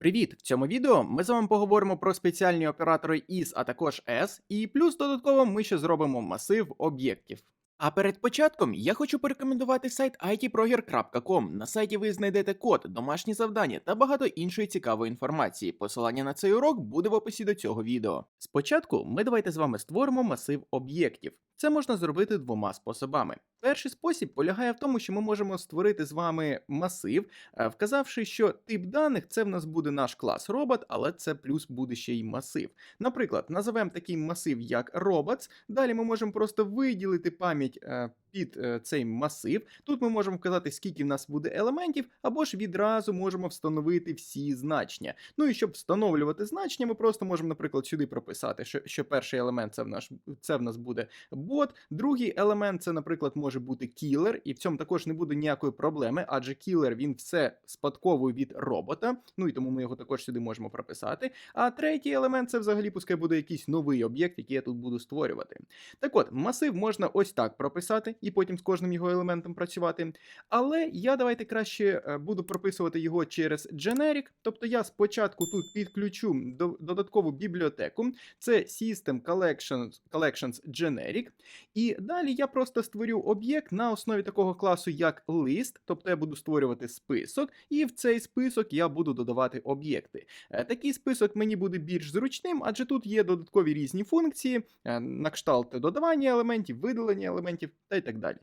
Привіт! В цьому відео ми з вами поговоримо про спеціальні оператори IS, а також S, і плюс додатково ми ще зробимо масив об'єктів. А перед початком я хочу порекомендувати сайт itproger.com. На сайті ви знайдете код, домашні завдання та багато іншої цікавої інформації. Посилання на цей урок буде в описі до цього відео. Спочатку ми давайте з вами створимо масив об'єктів. Це можна зробити двома способами. Перший спосіб полягає в тому, що ми можемо створити з вами масив, е, вказавши, що тип даних це в нас буде наш клас робот, але це плюс буде ще й масив. Наприклад, називемо такий масив як robots. Далі ми можемо просто виділити пам'ять. Під е, цей масив. Тут ми можемо вказати, скільки в нас буде елементів, або ж відразу можемо встановити всі значення. Ну і щоб встановлювати значення, ми просто можемо, наприклад, сюди прописати, що, що перший елемент це в, наш, це в нас буде бот, другий елемент це, наприклад, може бути кілер, і в цьому також не буде ніякої проблеми, адже кілер він все спадковує від робота, ну і тому ми його також сюди можемо прописати. А третій елемент це взагалі пускай буде якийсь новий об'єкт, який я тут буду створювати. Так от, масив можна ось так прописати і потім з кожним його елементом працювати. Але я давайте краще е, буду прописувати його через generic, тобто я спочатку тут підключу додаткову бібліотеку, це System Collections, Collections Generic, і далі я просто створю об'єкт на основі такого класу, як list, тобто я буду створювати список, і в цей список я буду додавати об'єкти. Е, Такий список мені буде більш зручним, адже тут є додаткові різні функції, е, на кшталт додавання елементів, видалення елементів та й так далі.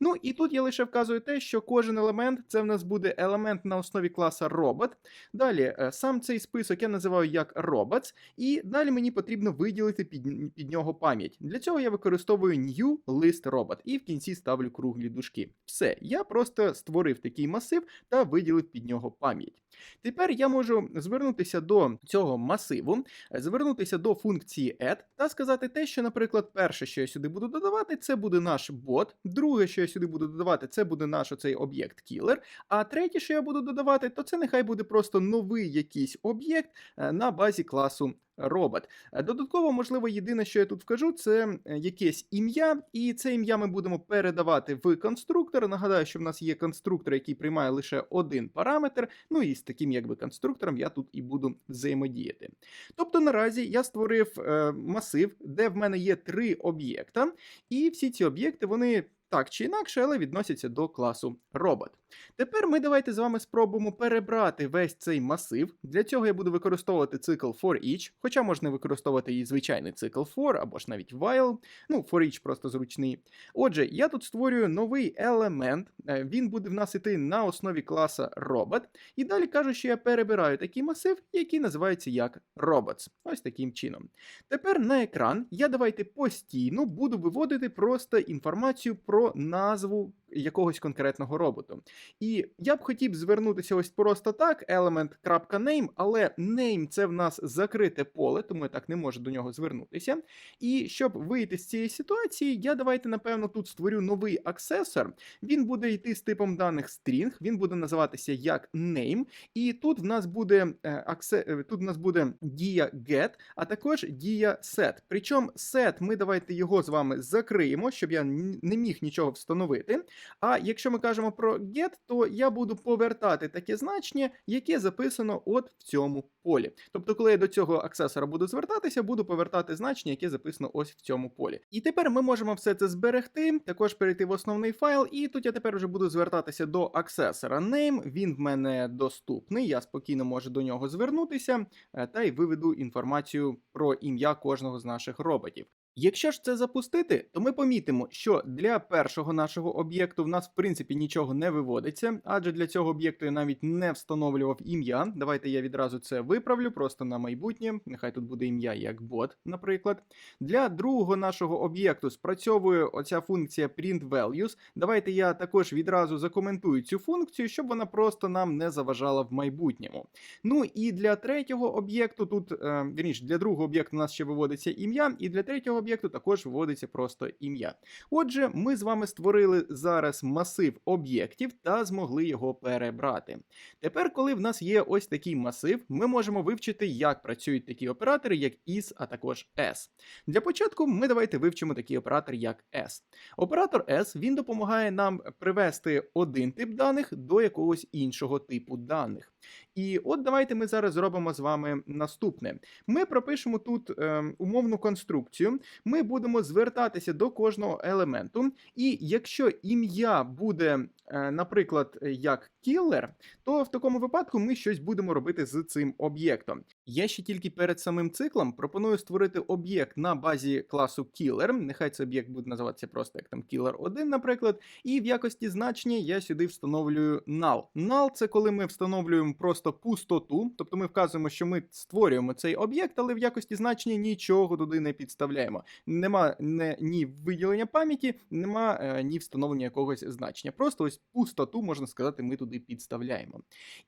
Ну і тут я лише вказую те, що кожен елемент це в нас буде елемент на основі класа robot. Далі е, сам цей список я називаю як robots, і далі мені потрібно виділити під, під нього пам'ять. Для цього я використовую new list robot і в кінці ставлю круглі дужки. Все, я просто створив такий масив та виділив під нього пам'ять. Тепер я можу звернутися до цього масиву, е, звернутися до функції add та сказати те, що, наприклад, перше, що я сюди буду додавати, це буде наш бот. Друге, що я сюди буду додавати, це буде наш оцей об'єкт кілер. А третє, що я буду додавати, то це нехай буде просто новий якийсь об'єкт е, на базі класу робот. Е, Додатково, можливо, єдине, що я тут вкажу, це е, якесь ім'я, і це ім'я ми будемо передавати в конструктор. Нагадаю, що в нас є конструктор, який приймає лише один параметр. Ну і з таким якби конструктором я тут і буду взаємодіяти. Тобто наразі я створив е, масив, де в мене є три об'єкта, і всі ці об'єкти вони. Так чи інакше, але відносяться до класу робот. Тепер ми давайте з вами спробуємо перебрати весь цей масив. Для цього я буду використовувати цикл for each, хоча можна використовувати і звичайний цикл for, або ж навіть while. Ну, for each просто зручний. Отже, я тут створюю новий елемент. е, Він буде в нас іти на основі класа robot. І далі кажу, що я перебираю такий масив, який називається як robots. Ось таким чином. Тепер на екран я давайте постійно буду виводити просто інформацію про назву якогось конкретного роботу. І я б хотів звернутися ось просто так, element.name, але name це в нас закрите поле, тому я так не можу до нього звернутися. І щоб вийти з цієї ситуації, я давайте, напевно, тут створю новий аксесор. Він буде йти з типом даних string, він буде називатися як name, і тут в нас буде е, аксе... е, тут в нас буде дія get, а також дія set. Причому set ми давайте його з вами закриємо, щоб я не міг нічого встановити. А якщо ми кажемо про get, то я буду повертати таке значення, яке записано от в цьому полі. Тобто, коли я до цього аксесора буду звертатися, буду повертати значення, яке записано ось в цьому полі. І тепер ми можемо все це зберегти, також перейти в основний файл, і тут я тепер вже буду звертатися до аксесора name. Він в мене доступний, я спокійно можу до нього звернутися е, та й виведу інформацію про ім'я кожного з наших роботів. Якщо ж це запустити, то ми помітимо, що для першого нашого об'єкту в нас в принципі нічого не виводиться, адже для цього об'єкту я навіть не встановлював ім'я. Давайте я відразу це виправлю просто на майбутнє. Нехай тут буде ім'я як бот, наприклад. Для другого нашого об'єкту спрацьовує оця функція print values. Давайте я також відразу закоментую цю функцію, щоб вона просто нам не заважала в майбутньому. Ну і для третього об'єкту тут, е, вірніше, для другого об'єкту у нас ще виводиться ім'я, і для третього об'єкту також виводиться просто ім'я. Отже, ми з вами створили зараз масив об'єктів та змогли його перебрати. Тепер, коли в нас є ось такий масив, ми можемо вивчити, як працюють такі оператори, як is, а також s. Для початку ми давайте вивчимо такий оператор, як s. Оператор s він допомагає нам привести один тип даних до якогось іншого типу даних. І от давайте ми зараз зробимо з вами наступне. Ми пропишемо тут е, умовну конструкцію. Ми будемо звертатися до кожного елементу, і якщо ім'я буде, е, наприклад, як killer, то в такому випадку ми щось будемо робити з цим об'єктом. Я ще тільки перед самим циклом пропоную створити об'єкт на базі класу killer. Нехай цей об'єкт буде називатися просто як там killer 1, наприклад. І в якості значення я сюди встановлюю null. Null – це коли ми встановлюємо просто пустоту, тобто ми вказуємо, що ми створюємо цей об'єкт, але в якості значення нічого туди не підставляємо. Нема не, ні виділення пам'яті, нема е, ні встановлення якогось значення. Просто ось пустоту, можна сказати, ми туди підставляємо.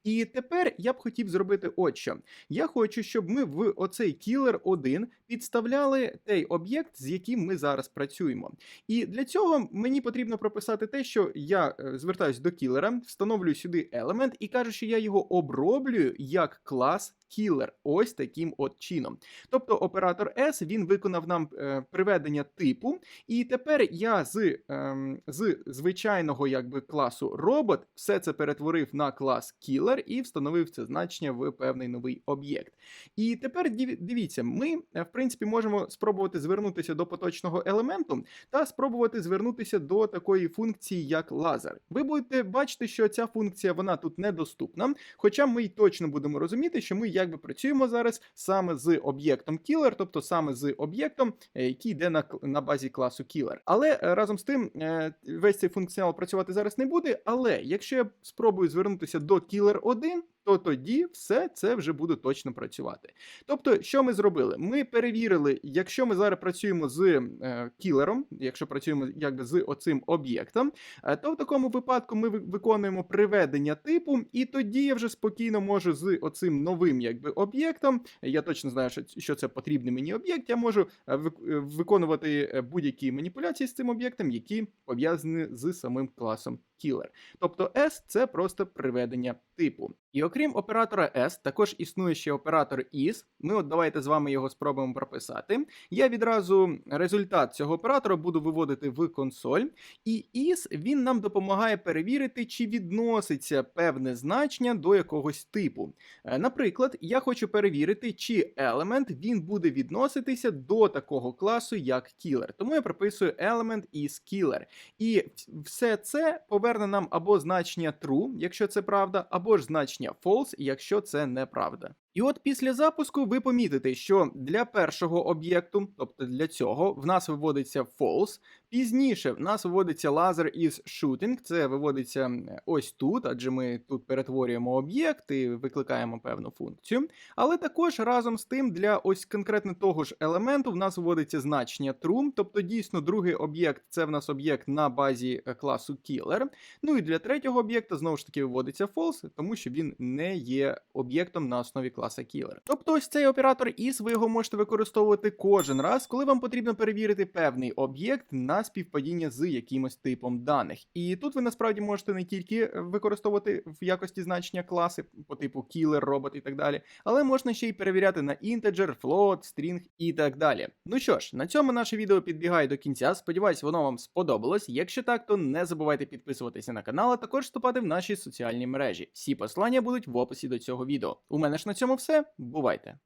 І тепер я б хотів зробити от що. Я хочу, щоб ми в оцей кілер 1 підставляли той об'єкт, з яким ми зараз працюємо. І для цього мені потрібно прописати те, що я е, звертаюсь до кілера, встановлюю сюди елемент і кажу, що я його оброблюю як клас кілер. Ось таким от чином. Тобто оператор S він виконав нам е, приведення типу, і тепер я з, ем, з звичайного якби класу робот все це перетворив на клас killer і встановив це значення в певний новий об'єкт. І тепер дивіться, ми е, в принципі можемо спробувати звернутися до поточного елементу та спробувати звернутися до такої функції, як лазер. Ви будете бачити, що ця функція вона тут недоступна, хоча ми й точно будемо розуміти, що ми якби працюємо зараз саме з об'єктом killer, тобто саме з об'єктом, е, який йде на, на базі класу killer. Але е, разом з тим е, весь цей функціонал працювати зараз не буде. Але якщо я спробую звернутися до killer 1, то тоді все це вже буде точно працювати. Тобто, що ми зробили? Ми перевірили, якщо ми зараз працюємо з е, кілером, якщо працюємо якби з оцим об'єктом, е, то в такому випадку ми виконуємо приведення типу, і тоді я вже спокійно можу з оцим новим якби об'єктом. Я точно знаю, що, це потрібний мені об'єкт. Я можу е, е, виконувати е, будь-які маніпуляції з цим об'єктом, які пов'язані з самим класом killer. Тобто S – це просто приведення типу. І окрім оператора S, також існує ще оператор is. Ми от давайте з вами його спробуємо прописати. Я відразу результат цього оператора буду виводити в консоль. І is він нам допомагає перевірити, чи відноситься певне значення до якогось типу. Е, Наприклад, я хочу перевірити, чи елемент він буде відноситися до такого класу, як killer. Тому я прописую element is killer. І все це поверне нам або значення true, якщо це правда, або ж значення false, якщо це неправда. І от після запуску ви помітите, що для першого об'єкту, тобто для цього, в нас виводиться false. Пізніше в нас виводиться laser is shooting, це виводиться ось тут, адже ми тут перетворюємо об'єкт і викликаємо певну функцію. Але також разом з тим для ось конкретно того ж елементу в нас вводиться значення true, тобто дійсно другий об'єкт це в нас об'єкт на базі е, класу killer. Ну і для третього об'єкта знову ж таки виводиться false, тому що він не є об'єктом на основі класа killer. Тобто ось цей оператор is, ви його можете використовувати кожен раз, коли вам потрібно перевірити певний об'єкт на співпадіння з якимось типом даних. І тут ви насправді можете не тільки е, використовувати в якості значення класи по типу killer, робот і так далі, але можна ще й перевіряти на integer, float, string і так далі. Ну що ж, на цьому наше відео підбігає до кінця. Сподіваюсь, воно вам сподобалось. Якщо так, то не забувайте підписуватися на канал, а також вступати в наші соціальні мережі. Всі послання будуть в описі до цього відео. У мене ж на цьому все. Бувайте!